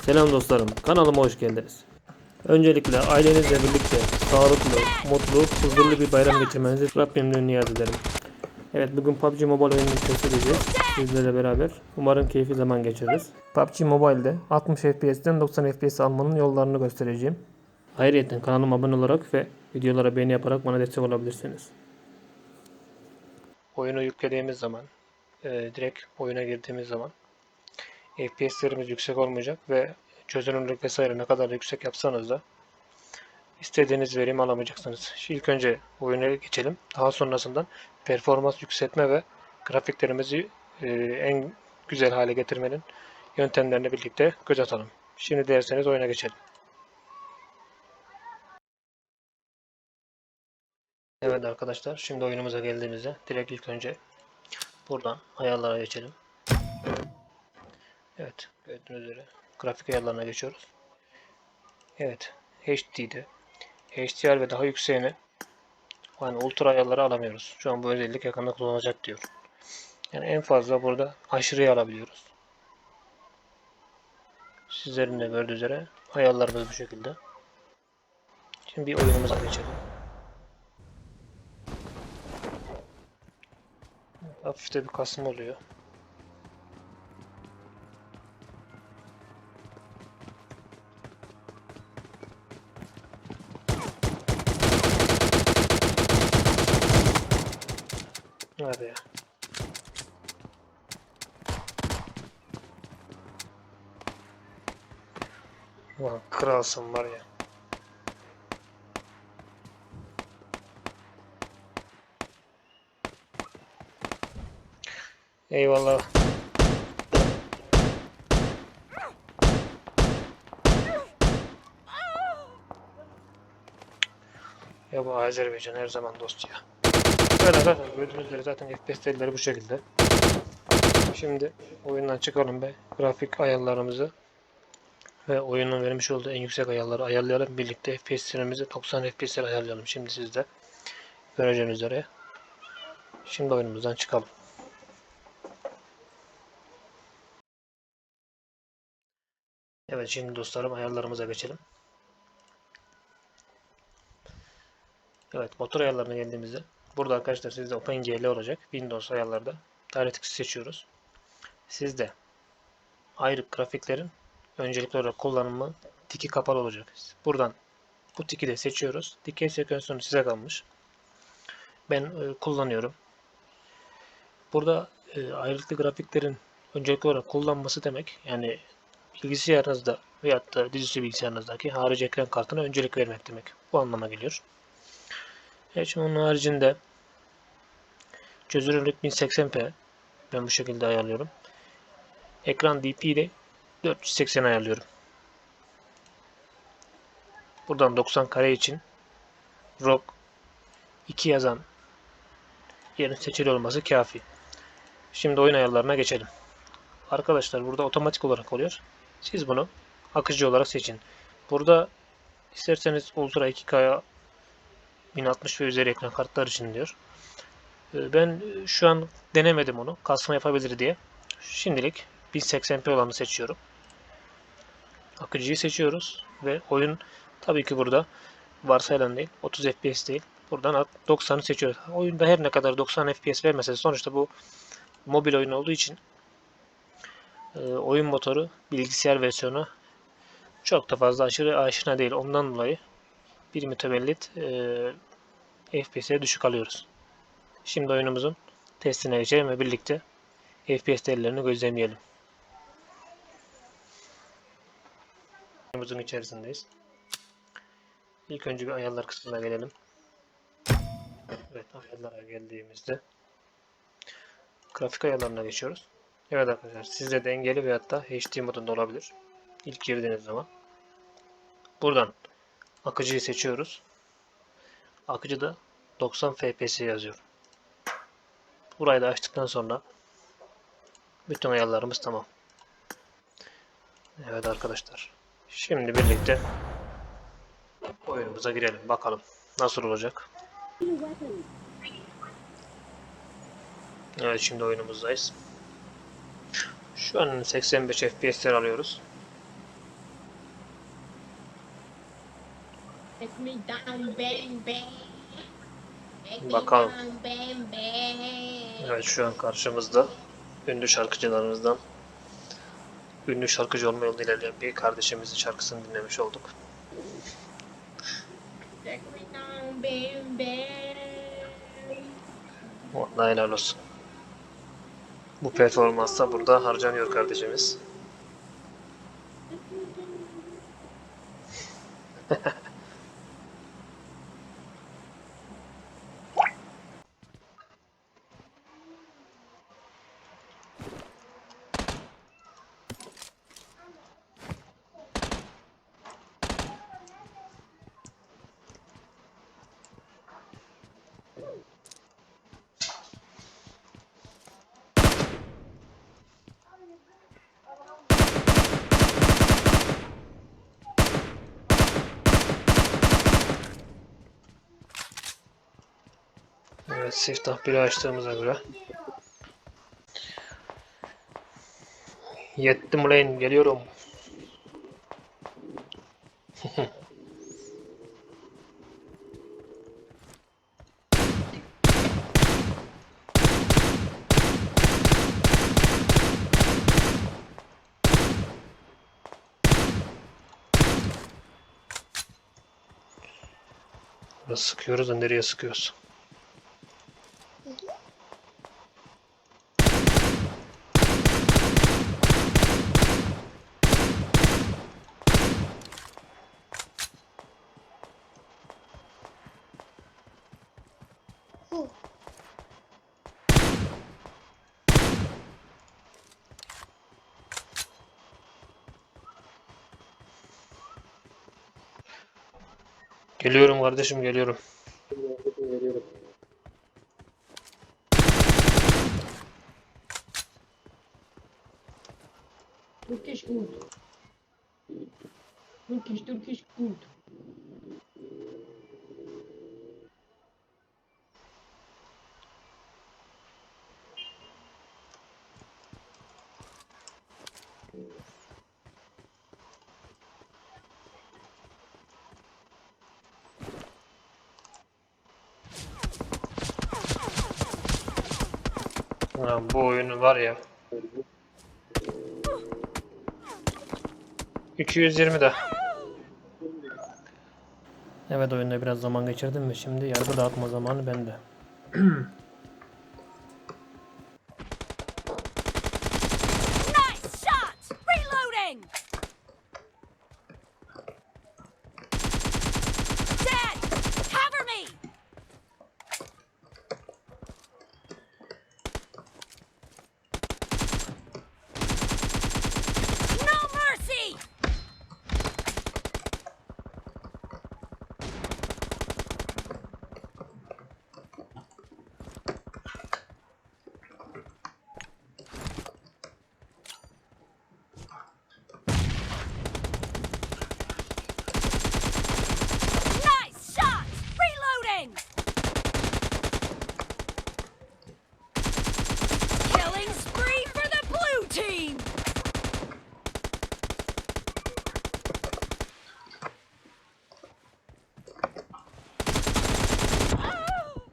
Selam dostlarım, kanalıma hoş geldiniz. Öncelikle ailenizle birlikte sağlıklı, mutlu, huzurlu bir bayram geçirmenizi Rabbimden niyaz ederim. Evet bugün PUBG Mobile oyununu test edeceğiz sizlerle beraber. Umarım keyifli zaman geçiririz. PUBG Mobile'de 60 FPS'ten 90 FPS almanın yollarını göstereceğim. Ayrıca kanalıma abone olarak ve videolara beğeni yaparak bana destek olabilirsiniz. Oyunu yüklediğimiz zaman, e, direkt oyuna girdiğimiz zaman FPS'lerimiz yüksek olmayacak ve çözünürlük vesaire ne kadar yüksek yapsanız da istediğiniz verimi alamayacaksınız. Şimdi ilk önce oyuna geçelim. Daha sonrasından performans yükseltme ve grafiklerimizi e, en güzel hale getirmenin yöntemlerini birlikte göz atalım. Şimdi derseniz oyuna geçelim. Evet arkadaşlar şimdi oyunumuza geldiğimizde direkt ilk önce buradan ayarlara geçelim. Evet gördüğünüz üzere grafik ayarlarına geçiyoruz. Evet HD'de HDR ve daha yükseğini yani ultra ayarları alamıyoruz. Şu an bu özellik yakında kullanılacak diyor. Yani en fazla burada aşırıya alabiliyoruz. Sizlerin de gördüğü üzere ayarlarımız bu şekilde. Şimdi bir oyunumuza geçelim. Hafif de bir kasım oluyor. Ulan kralsın var ya. Eyvallah. Ya bu Azerbaycan her zaman dost ya. Evet arkadaşlar gördüğünüz üzere zaten FPS değerleri bu şekilde. Şimdi oyundan çıkalım be. Grafik ayarlarımızı ve oyunun vermiş olduğu en yüksek ayarları ayarlayalım. Birlikte FPS'lerimizi 90 FPS'ler ayarlayalım. Şimdi sizde göreceğiniz üzere. Şimdi oyunumuzdan çıkalım. Evet şimdi dostlarım ayarlarımıza geçelim. Evet motor ayarlarına geldiğimizde burada arkadaşlar sizde OpenGL olacak. Windows ayarlarda DirectX seçiyoruz. Sizde ayrı grafiklerin öncelikli olarak kullanımı tiki kapalı olacak. Buradan bu tiki de seçiyoruz. Dikey seküansiyonu size kalmış. Ben e, kullanıyorum. Burada e, grafiklerin öncelikli olarak kullanması demek yani bilgisayarınızda veyahut da dizüstü bilgisayarınızdaki harici ekran kartına öncelik vermek demek. Bu anlama geliyor. Evet şimdi onun haricinde çözünürlük 1080p ben bu şekilde ayarlıyorum. Ekran DPI de 480 ayarlıyorum. Buradan 90 kare için ROG 2 yazan yerin seçili olması kafi. Şimdi oyun ayarlarına geçelim. Arkadaşlar burada otomatik olarak oluyor. Siz bunu akıcı olarak seçin. Burada isterseniz Ultra 2K'ya 1060 ve üzeri ekran kartlar için diyor. Ee, Ben şu an denemedim onu. Kasma yapabilir diye. Şimdilik 1080p olanı seçiyorum. Akıcıyı seçiyoruz ve oyun tabii ki burada varsayılan değil, 30 FPS değil. Buradan 90'ı seçiyoruz. Oyunda her ne kadar 90 FPS vermese sonuçta bu mobil oyun olduğu için e, oyun motoru bilgisayar versiyonu çok da fazla aşırı aşina değil. Ondan dolayı bir mütevellit e, FPS'e düşük alıyoruz. Şimdi oyunumuzun testine geçelim ve birlikte FPS değerlerini gözlemleyelim. Oyunumuzun içerisindeyiz. İlk önce bir ayarlar kısmına gelelim. Evet ayarlara geldiğimizde grafik ayarlarına geçiyoruz. Evet arkadaşlar sizde dengeli veyahut da HD modunda olabilir. İlk girdiğiniz zaman. Buradan akıcıyı seçiyoruz. Akıcıda 90 FPS yazıyor. Burayı da açtıktan sonra bütün ayarlarımız tamam. Evet arkadaşlar. Şimdi birlikte oyunumuza girelim. Bakalım nasıl olacak. Evet şimdi oyunumuzdayız. Şu an 85 FPS'ler alıyoruz. Bakalım. Evet şu an karşımızda ünlü şarkıcılarımızdan ünlü şarkıcı olma yolunda ilerleyen bir kardeşimizin şarkısını dinlemiş olduk. Ona helal olsun. Bu performansta burada harcanıyor kardeşimiz. Evet siftah biri açtığımıza göre. Yettim ulan geliyorum. Biraz sıkıyoruz da nereye sıkıyoruz? Geliyorum kardeşim geliyorum. Turkish good. Turkish, Turkish good. Ulan bu oyunu var ya. 220 de. Evet oyunda biraz zaman geçirdim ve şimdi yargı dağıtma zamanı bende.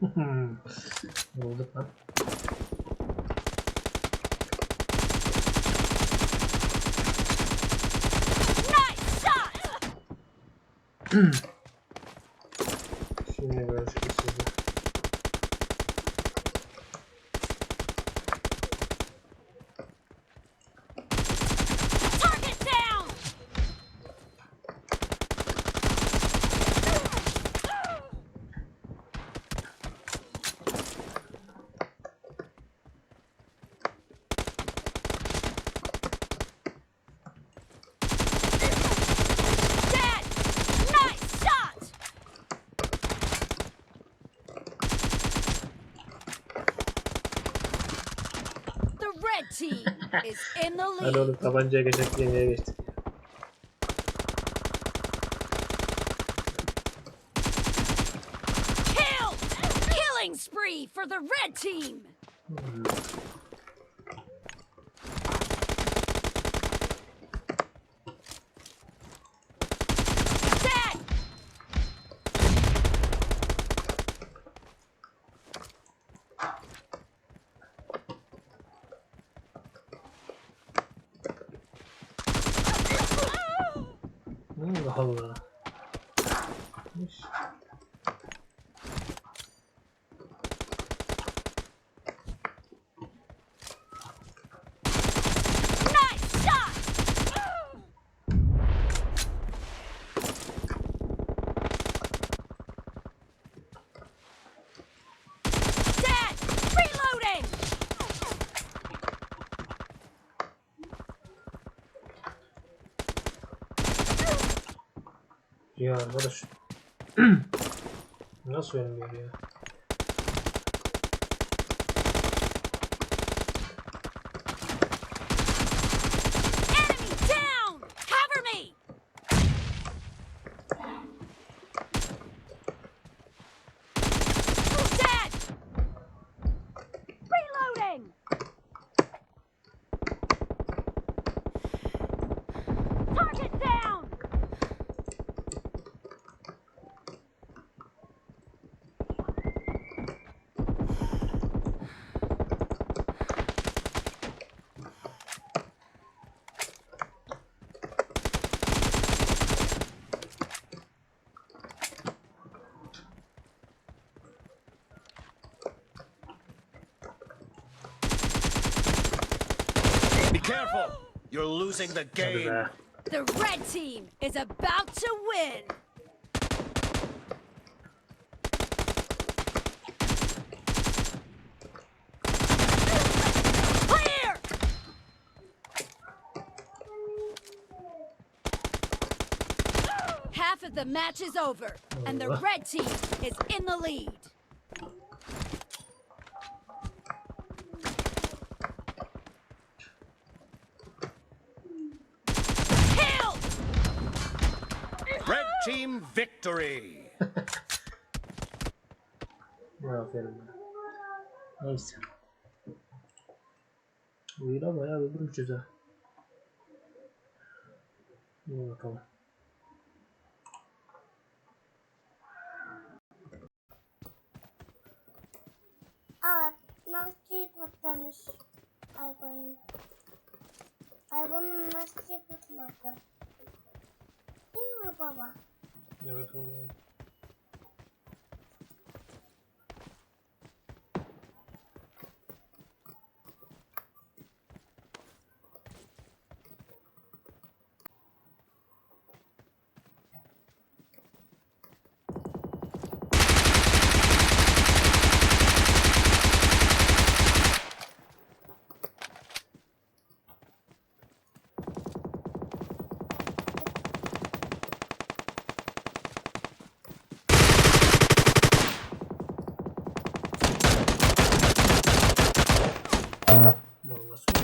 Bulduk lan. Nice shot! Hadi oğlum tabancaya geçecek diye neye geçtik? Kill! Killing spree for the red team! Dead! Oh. Ya arkadaş. Nasıl ölmüyor ya? Careful! You're losing the game. The red team is about to win! Clear! Half of the match is over, and the Oh. red team is in the lead. Victory. Aferin. Neyse. Uyuyla bayağı öldürmüşüz ha. İyi bakalım. Aa, lastiği patlamış. Arabanın. Arabanın lastiği patladı. Değil mi baba? Evet oğlum. Lan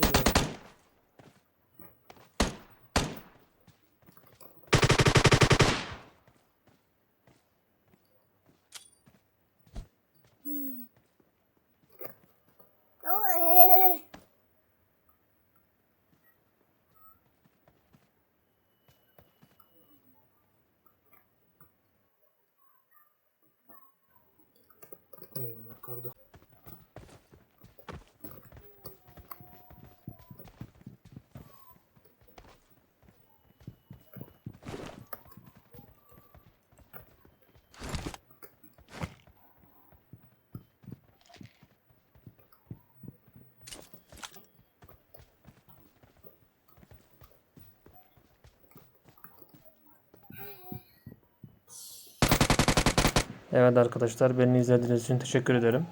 Evet arkadaşlar beni izlediğiniz için teşekkür ederim.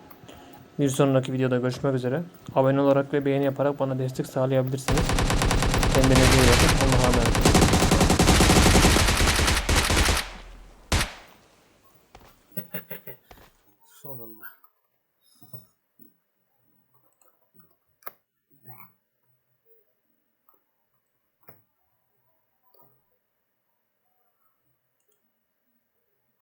Bir sonraki videoda görüşmek üzere. Abone olarak ve beğeni yaparak bana destek sağlayabilirsiniz. Kendinize iyi bakın. Allah'a emanet. Sonunda.